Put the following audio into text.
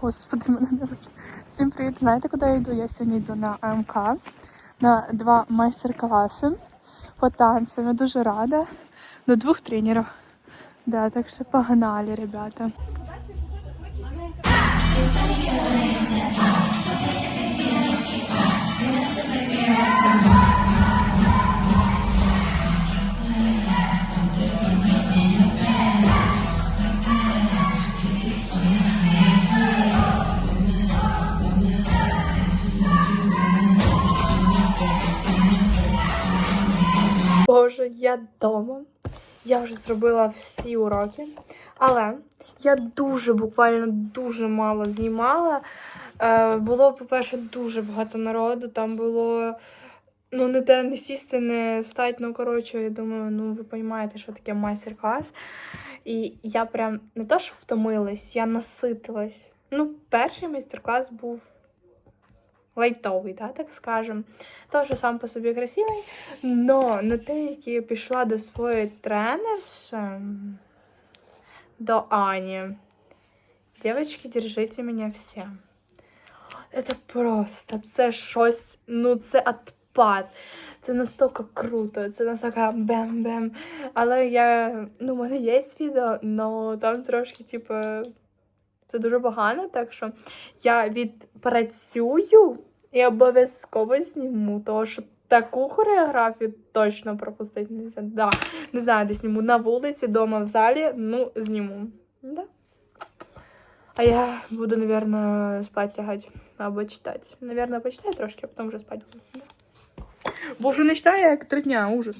Господи, мене не. Всім привіт! Знаєте, куди я йду? Я сьогодні йду на АМК на два майстер-класи по танцям. Я дуже рада. До двох тренерів. Да, так що погнали, ребята. Боже, я вдома. Я вже зробила всі уроки, але я дуже, буквально дуже мало знімала. Е, було, по-перше, дуже багато народу. Там було ну, не де не сісти, не встати. Ну, коротше, я думаю, ну ви розумієте, що таке майстер-клас. І я прям не то, що втомилась, я наситилась. Ну, перший майстер-клас був лайтовий, да, так скажем. Теж сам по собі красивий. Но на те, як я пішла до своєї тренерші, до Ані. Девочки, держите мене всі. Це просто, це щось, ну це отпад. Це настільки круто, це настільки бем-бем. Але я, ну, в мене є відео, але там трошки, типу, це дуже погано, так що я відпрацюю і обов'язково зніму, тому що таку хореографію точно пропустити не можна. Да. Не знаю, де зніму на вулиці, вдома, в залі, ну, зніму. Да. А я буду, мабуть, спати лягать або читати. Наверное, почитаю трошки, а потім вже спати буду. Да. Бо вже не читаю, як три дня, ужас.